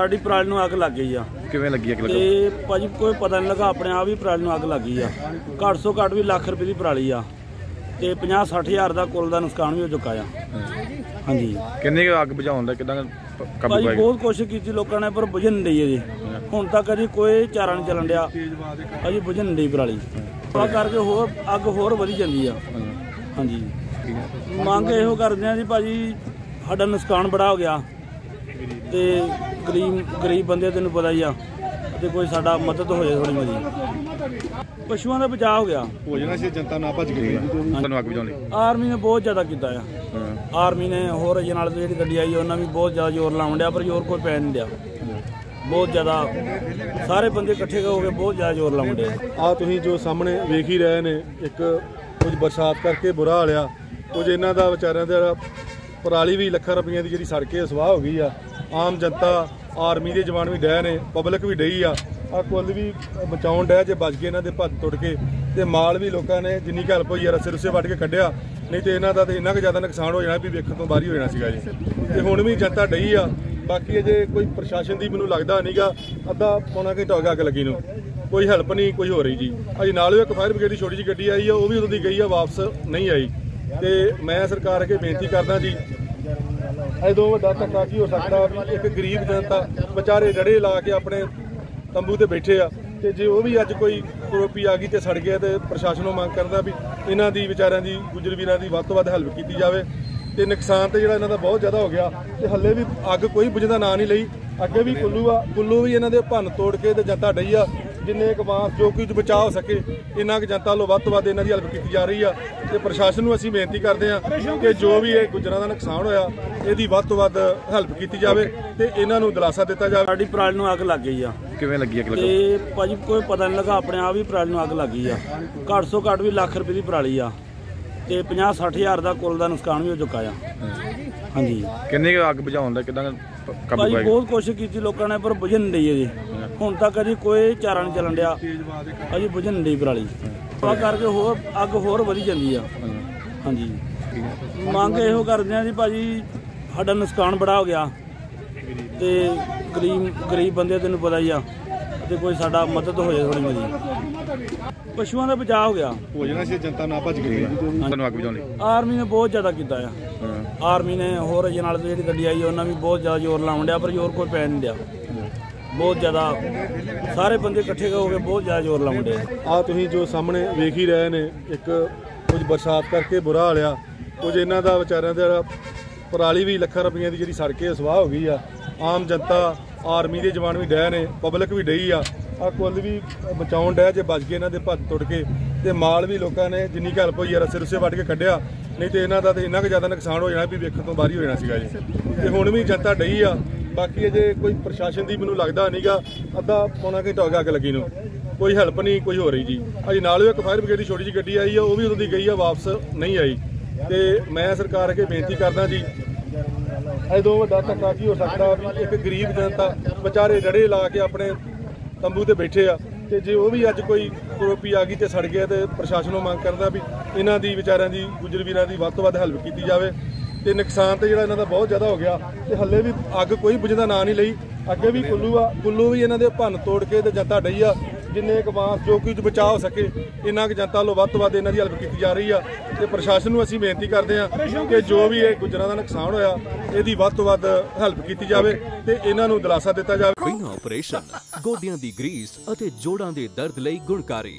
ਸਾਡੀ ਪਰਾਲੀ ਨੂੰ ਅੱਗ ਲੱਗ ਗਈ ਆ। ਕਿਵੇਂ ਲੱਗੀ ਅੱਗ ਲੱਗੋ ਤੇ ਭਾਜੀ ਕੋਈ ਪਤਾ ਨਹੀਂ ਲੱਗਾ ਆਪਣੇ ਆਪ ਹੀ ਪਰਾਲੀ ਨੂੰ ਅੱਗ ਲੱਗ ਗਈ ਆ। ਘੱਟ ਤੋਂ ਘੱਟ ਵੀ ਲੱਖ ਰੁਪਏ ਦੀ ਪਰਾਲੀ ਆ। ਤੇ 50 60 ਹਜ਼ਾਰ ਦਾ ਕੁੱਲ ਦਾ ਨੁਕਸਾਨ ਵੀ ਹੋ ਚੁੱਕਾ ਆ। ਹਾਂਜੀ। ਕਿੰਨੀ ਕੁ ਅੱਗ ਬੁਝਾਉਣ ਦਾ ਕਿਦਾਂ ਕਾਬੂ ਭਾਜੀ ਬਹੁਤ ਕੋਸ਼ਿਸ਼ ਕੀਤੀ ਲੋਕਾਂ ਨੇ ਪਰ ਬੁਝਣ ਨਹੀਂ ਡਈ ਜੀ ਹੁਣ ਤੱਕ ਅਜੇ ਕੋਈ ਚਾਰਾ ਨਹੀਂ ਚੱਲਣ ਡਿਆ। ਅਜੇ ਬੁਝਣ ਨਹੀਂ ਡਈ ਪਰਾਲੀ। ਆ ਕਰਕੇ ਹੋਰ ਅੱਗ ਹੋਰ ਵਧੀ ਜਾਂਦੀ ਆ। ਹਾਂਜੀ। ਮੰਗ ਇਹੋ ਕਰਦੇ ਆ ਜੀ ਭਾਜੀ ਸਾਡਾ ਨੁਕਸਾਨ ਬੜਾ ਹੋ ਗਿਆ। ਤੇ ਗਰੀਬ ਗਰੀਬ ਬੰਦੇ ਤੈਨੂੰ ਪਤਾ ਹੀ ਆ ਤੇ ਕੋਈ ਸਾਡਾ ਮਦਦ ਹੋ ਜਾਏ ਥੋੜੀ ਮਦੀ ਪਸ਼ੂਆਂ ਦਾ ਬਚਾਅ ਹੋ ਗਿਆ। ਹੋ ਜਾਣਾ ਸੀ ਜਨਤਾ ਨਾ ਭੱਜ ਗਈ ਤੁਹਾਨੂੰ ਅੱਗ ਬੁਝਾਉਣ ਲਈ। ਆਰਮੀ ਨੇ ਬਹੁਤ ਜ਼ਿਆਦਾ ਕੀਤਾ ਆ। ਆਰਮੀ ਨੇ ਹੋਰ ਨਾਲ ਜਿਹੜੀ ਗੱਡੀ ਆਈ ਉਹਨਾਂ ਵੀ ਬਹੁਤ ਜ਼ਿਆਦਾ ਜ਼ੋਰ ਲਾਉਣ ਡਿਆ ਪਰ ਜ਼ੋਰ ਕੋਈ ਪੈ ਨਹੀਂ ਡਿਆ। ਬਹੁਤ ਜ਼ਿਆਦਾ ਸਾਰੇ ਬੰਦੇ ਇਕੱਠੇ ਹੋ ਕੇ ਬਹੁਤ ਜ਼ਿਆਦਾ ਜ਼ੋਰ ਲਾਉਣ ਡਿਆ ਆ। ਤੁਸੀਂ ਜੋ ਸਾਹਮਣੇ ਵੇਖ ਹੀ ਰਹੇ ਨੇ ਇੱਕ ਕੁਝ ਬਰਸਾਤ ਕਰਕੇ ਬੁਰਾ ਹਾਲਿਆ ਕੁਝ ਇਹਨਾਂ ਦਾ ਵਿਚਾਰਿਆਂ ਦਾ ਪਰਾਲੀ ਵੀ ਲੱਖਾਂ ਰੁਪਈਆਂ ਦੀ ਜਿਹੜੀ ਸੜ ਕੇ ਸਵਾਹ ਹੋ ਗਈ ਆ। ਆਮ ਜਨਤਾ, ਆਰਮੀ ਦੇ ਜਵਾਨ ਵੀ ਡੈ ਨੇ ਪਬਲਿਕ ਵੀ ਡਈ ਆ। ਆ ਕੁੱਲ ਵੀ ਬਚਾਉਣ ਡੈ ਜੇ ਬਚ ਗਏ ਇਹਨਾਂ ਦੇ ਭੱਜ ਟੁੱਟ ਕੇ। ਤੇ ਮਾਲ ਵੀ ਲੋਕਾਂ ਨੇ ਜਿੰਨੀ ਕੁ ਹੈਲਪ ਹੋਈ ਆ ਰਸੇ ਰੁਸੇ ਵੱਢ ਕੇ ਕੱਢਿਆ। ਨਹੀਂ ਤੇ ਇਹਨਾਂ ਦਾ ਤੇ ਇੰਨਾ ਕੁ ਜ਼ਿਆਦਾ ਨੁਕਸਾਨ ਹੋ ਜਾਣਾ ਵੀ ਵੇਖਣ ਤੋਂ ਬਾਹਰ ਹੀ ਹੋ ਜਾਣਾ ਸੀਗਾ ਜੀ। ਤੇ ਹੁਣ ਵੀ ਜਨਤਾ ਡਈ ਆ। ਬਾਕੀ ਅਜੇ ਕੋਈ ਪ੍ਰਸ਼ਾਸਨ ਦੀ ਮੈਨੂੰ ਲੱਗਦਾ ਨਹੀਂਗਾ। ਅੱਧਾ ਪੌਣਾ ਘੰਟਾ ਹੋ ਗਿਆ ਅੱਗ ਲੱਗੀ ਨੂੰ। ਕੋਈ ਹੈਲਪ ਨਹੀਂ, ਕੋਈ ਹੋ ਰਹੀ ਜੀ। ਅਜੇ ਨਾਲ ਹੀ ਇੱਕ ਫਾਇਰ ਬ੍ਰਿਗੇਡ ਦੀ ਛੋਟੀ ਜਿਹੀ ਗੱਡੀ ਆਈ ਆ, ਉਹ ਵੀ ਉਦੋਂ ਦੀ ਗਈ ਆ, ਵਾਪਸ ਨਹੀਂ ਆਈ। ਤੇ ਮੈਂ ਸਰਕਾਰ ਅੱਗੇ ਬੇਨਤੀ ਕਰਦਾ ਜੀ ਐਦੋਂ ਵੱਡਾ ਧੱਕਾ ਕੀ ਹੋ ਸਕਦਾ ਵੀ ਇੱਕ ਗਰੀਬ ਜਨਤਾ ਵਿਚਾਰੇ ਰੜੇ ਲਾ ਕੇ ਆਪਣੇ ਤੰਬੂ ਤੇ ਬੈਠੇ ਆ ਤੇ ਜੇ ਉਹ ਵੀ ਅੱਜ ਕੋਈ ਕਰੋਪੀ ਆ ਗਈ ਤੇ ਸੜ ਗਿਆ ਤੇ ਪ੍ਰਸ਼ਾਸਨ ਨੂੰ ਮੰਗ ਕਰਦਾ ਵੀ ਇਹਨਾਂ ਦੀ ਵਿਚਾਰਿਆਂ ਦੀ ਗੁਜਰ ਵੀਰਾਂ ਦੀ ਵੱਧ ਤੋਂ ਵੱਧ ਹੈਲਪ ਕੀਤੀ ਜਾਵੇ ਤੇ ਨੁਕਸਾਨ ਤੇ ਜਿਹੜਾ ਇਹਨਾਂ ਦਾ ਬਹੁਤ ਜ਼ਿਆਦਾ ਹੋ ਗਿਆ ਤੇ ਹੱਲੇ ਵੀ ਅੱਗ ਕੋਈ ਬੁਝਦਾ ਨਾਂ ਨਹੀਂ ਲਈ। ਅੱਗੇ ਵੀ ਕੁੱਲੂ ਆ, ਕੁੱਲੂ ਵੀ ਇਹਨਾਂ ਦੇ ਭੰਨ ਤੋੜ ਕੇ ਤੇ ਜਨਤਾ ਡਈ ਆ ਜਿੰਨੇ ਕੁ ਬਾਂਸ ਜੋ ਕੁਝ ਬਚਾਅ ਹੋ ਸਕੇ ਇੰਨਾ ਕੁ ਜਨਤਾ ਵੱਲੋਂ ਵੱਧ ਤੋਂ ਵੱਧ ਇਹਨਾਂ ਦੀ ਹੈਲਪ ਕੀਤੀ ਜਾ ਰਹੀ ਆ ਤੇ ਪ੍ਰਸ਼ਾਸਨ ਨੂੰ ਅਸੀਂ ਬੇਨਤੀ ਕਰਦੇ ਆ ਕਿ ਜੋ ਵੀ ਇਹ ਗੁਜਰਾਂ ਦਾ ਨੁਕਸਾਨ ਹੋਇਆ ਇਹਦੀ ਵੱਧ ਤੋਂ ਵੱਧ ਹੈਲਪ ਕੀਤੀ ਜਾਵੇ ਤੇ ਇਹਨਾਂ ਨੂੰ ਦਿਲਾਸਾ ਦਿੱਤਾ ਜਾਵੇ। ਸਾਡੀ ਪਰਾਲੀ ਨੂੰ ਅੱਗ ਲੱਗ ਗਈ ਆ। ਕਿਵੇਂ ਲੱਗੀ ਅੱਗ ਲੱਗੋ ਤੇ ਭਾਜੀ ਕੋਈ ਪਤਾ ਨਹੀਂ ਲੱਗਾ ਆਪਣੇ ਆਪ ਹੀ ਪਰਾਲੀ ਨੂੰ ਅੱਗ ਲੱਗ ਗਈ ਆ। ਘੱਟ ਤੋਂ ਘੱਟ ਵੀ ਲੱਖ ਰੁਪਏ ਦੀ ਪਰਾਲੀ ਆ। ਤੇ 50 60 ਹਜ਼ਾਰ ਦਾ ਕੁੱਲ ਦਾ ਨੁਕਸਾਨ ਵੀ ਹੋ ਚੁੱਕਾ ਆ। ਹਾਂਜੀ। ਕਿੰਨੀ ਕੁ ਅੱਗ ਬੁਝਾਉਣ ਦਾ ਕਿਦਾਂ ਕਾਬੂ ਪਾਇਆ ਬਹੁਤ ਕੋਸ਼ਿਸ਼ ਕੀਤੀ ਲੋਕਾਂ ਨੇ ਪਰ ਬੁਝਣ ਨਹੀਂ ਡਈ ਜੀ ਹੁਣ ਤੱਕ ਅਜੇ ਕੋਈ ਚਾਰਾ ਨਹੀਂ ਚੱਲਣ ਡਿਆ। ਅਜੇ ਬੁਝਣ ਨਹੀਂ ਡਈ ਪਰਾਲੀ। ਆ ਕਰਕੇ ਹੋਰ ਅੱਗ ਹੋਰ ਵਧੀ ਜਾਂਦੀ ਆ। ਹਾਂਜੀ। ਮੰਗ ਇਹੋ ਕਰਦੇ ਆ ਜੀ ਭਾਜੀ ਸਾਡਾ ਨੁਕਸਾਨ ਬੜਾ ਹੋ ਗਿਆ। ਤੇ ਗਰੀਬ ਗਰੀਬ ਬੰਦੇ ਤੈਨੂੰ ਪਤਾ ਹੀ ਆ। ਤੇ ਕੋਈ ਸਾਡਾ ਮਦਦ ਹੋ ਜਾਏ ਥੋੜੀ ਮਦੀ ਪਸ਼ੂਆਂ ਦਾ ਬਚਾਅ ਹੋ ਗਿਆ। ਹੋ ਜਾਣਾ ਸੀ ਜਨਤਾ ਨਾ ਭੱਜ ਗਈ ਤੁਹਾਨੂੰ ਅੱਗ ਬੁਝਾਉਣ ਲਈ ਆਰਮੀ ਨੇ ਬਹੁਤ ਜ਼ਿਆਦਾ ਕੀਤਾ ਆ। ਆਰਮੀ ਨੇ ਹੋਰ ਅਜੇ ਨਾਲ ਜਿਹੜੀ ਗੱਡੀ ਆਈ ਉਹਨਾਂ ਵੀ ਬਹੁਤ ਜ਼ਿਆਦਾ ਜ਼ੋਰ ਲਾਉਣ ਡਿਆ ਪਰ ਜ਼ੋਰ ਕੋਈ ਪੈ ਨਹੀਂ ਡਿਆ। ਬਹੁਤ ਜ਼ਿਆਦਾ ਸਾਰੇ ਬੰਦੇ ਇਕੱਠੇ ਹੋ ਕੇ ਬਹੁਤ ਜ਼ਿਆਦਾ ਜ਼ੋਰ ਲਾਉਣ ਡਿਆ ਆ। ਤੁਸੀਂ ਜੋ ਸਾਹਮਣੇ ਵੇਖ ਹੀ ਰਹੇ ਨੇ ਇੱਕ ਕੁਝ ਬਰਸਾਤ ਕਰਕੇ ਬੁਰਾ ਹਾਲਿਆ ਕੁਝ ਇਹਨਾਂ ਦਾ ਵਿਚਾਰਿਆਂ ਦਾ ਪਰਾਲੀ ਵੀ ਲੱਖਾਂ ਰੁਪਈਆਂ ਦੀ ਜਿਹੜੀ ਸੜ ਕੇ ਸਵਾਹ ਹੋ ਗਈ ਆ। ਆਮ ਜਨਤਾ ਆਰਮੀ ਦੇ ਜਵਾਨ ਵੀ ਡਹਿ ਨੇ, ਪਬਲਿਕ ਵੀ ਡਈ ਆ। ਆ ਕੁੱਲ ਵੀ ਬਚਾਉਣ ਡਹਿ ਜੇ ਬਚ ਗਏ ਇਹਨਾਂ ਦੇ ਭੱਜ ਟੁੱਟ ਕੇ। ਤੇ ਮਾਲ ਵੀ ਲੋਕਾਂ ਨੇ ਜਿੰਨੀ ਕੁ ਹੈਲਪ ਹੋਈ ਆ, ਰਸੇ ਰੁਸੇ ਵੱਢ ਕੇ ਕੱਢਿਆ। ਨਹੀਂ ਤੇ ਇਹਨਾਂ ਦਾ ਤੇ ਇੰਨਾ ਕੁ ਜ਼ਿਆਦਾ ਨੁਕਸਾਨ ਹੋ ਜਾਣਾ ਵੀ ਵੇਖਣ ਤੋਂ ਬਾਹਰ ਹੀ ਹੋ ਜਾਣਾ ਸੀਗਾ ਜੀ। ਤੇ ਹੁਣ ਵੀ ਜਨਤਾ ਡਈ ਆ। ਬਾਕੀ ਅਜੇ ਕੋਈ ਪ੍ਰਸ਼ਾਸਨ ਦੀ ਮੈਨੂੰ ਲੱਗਦਾ ਨਹੀਂਗਾ ਅੱਧਾ ਪੌਣਾ ਘੰਟਾ ਹੋ ਗਿਆ ਅੱਗ ਲੱਗੀ ਨੂੰ। ਕੋਈ ਹੈਲਪ ਨਹੀਂ ਕੋਈ ਹੋ ਰਹੀ ਜੀ। ਅਜੇ ਨਾਲ ਇੱਕ ਫਾਇਰ ਬ੍ਰਿਗੇਡ ਦੀ ਛੋਟੀ ਜਿਹੀ ਗੱਡੀ ਆਈ ਆ, ਉਹ ਵੀ ਉਦੋਂ ਦੀ ਗਈ ਆ, ਵਾਪਸ ਨਹੀਂ ਆਈ। ਤੇ ਮੈਂ ਸਰਕਾਰ ਅੱਗੇ ਬੇਨਤੀ ਕਰਦਾ ਜੀ ਐਦੋਂ ਵੱਡਾ ਧੱਕਾ ਕੀ ਹੋ ਸਕਦਾ ਵੀ ਇੱਕ ਗਰੀਬ ਜਨਤਾ ਵਿਚਾਰੇ ਰੜੇ ਲਾ ਕੇ ਆਪਣੇ ਤੰਬੂ ਤੇ ਬੈਠੇ ਆ ਤੇ ਜੇ ਉਹ ਵੀ ਅੱਜ ਕੋਈ ਕਰੋਪੀ ਆ ਗਈ ਤੇ ਸੜ ਗਿਆ ਤੇ ਪ੍ਰਸ਼ਾਸਨ ਨੂੰ ਮੰਗ ਕਰਦਾ ਵੀ ਇਹਨਾਂ ਦੀ ਵਿਚਾਰਿਆਂ ਦੀ, ਗੁਜਰ ਵੀਰਾਂ ਦੀ ਵੱਧ ਤੋਂ ਵੱਧ ਹੈਲਪ ਕੀਤੀ ਜਾਵੇ। ਤੇ ਨੁਕਸਾਨ ਤੇ ਜਿਹੜਾ ਇਹਨਾਂ ਦਾ ਬਹੁਤ ਜ਼ਿਆਦਾ ਹੋ ਗਿਆ ਤੇ ਹੱਲੇ ਵੀ ਅੱਗ ਕੋਈ ਬੁਝਦਾ ਨਾਂ ਨਹੀਂ ਲਈ। ਅੱਗੇ ਵੀ ਕੁੱਲੂ ਆ, ਕੁੱਲੂ ਵੀ ਇਹਨਾਂ ਦੇ ਭੰਨ ਤੋੜ ਕੇ ਤੇ ਜਨਤਾ ਡਈ ਆ। ਜਿੰਨੇ ਕੁ ਜੋ ਕੁਝ ਬਚਾਅ ਹੋ ਸਕੇ, ਇੰਨਾ ਕੁ ਜਨਤਾ ਵੱਲੋਂ ਵੱਧ ਤੋਂ ਵੱਧ ਇਹਨਾਂ ਦੀ ਹੈਲਪ ਕੀਤੀ ਜਾ ਰਹੀ ਆ ਤੇ ਪ੍ਰਸ਼ਾਸਨ ਨੂੰ ਅਸੀਂ ਬੇਨਤੀ ਕਰਦੇ ਆ ਕਿ ਜੋ ਵੀ ਇਹ ਗੁਜਰਾਂ ਦਾ ਨੁਕਸਾਨ ਹੋਇਆ, ਇਹਦੀ ਵੱਧ ਤੋਂ ਵੱਧ ਹੈਲਪ ਕੀਤੀ ਜਾਵੇ ਤੇ ਇਹਨਾਂ ਨੂੰ ਦਿਲਾਸਾ ਦਿੱਤਾ ਜਾਵੇ। ਬਿਨਾਂ ਆਪਰੇਸ਼ਨ ਗੋਡਿਆਂ ਦੀ ਗਰੀਸ ਅਤੇ ਜੋੜਾਂ ਦੇ ਦਰਦ ਲਈ ਗੁਣਕਾਰੀ।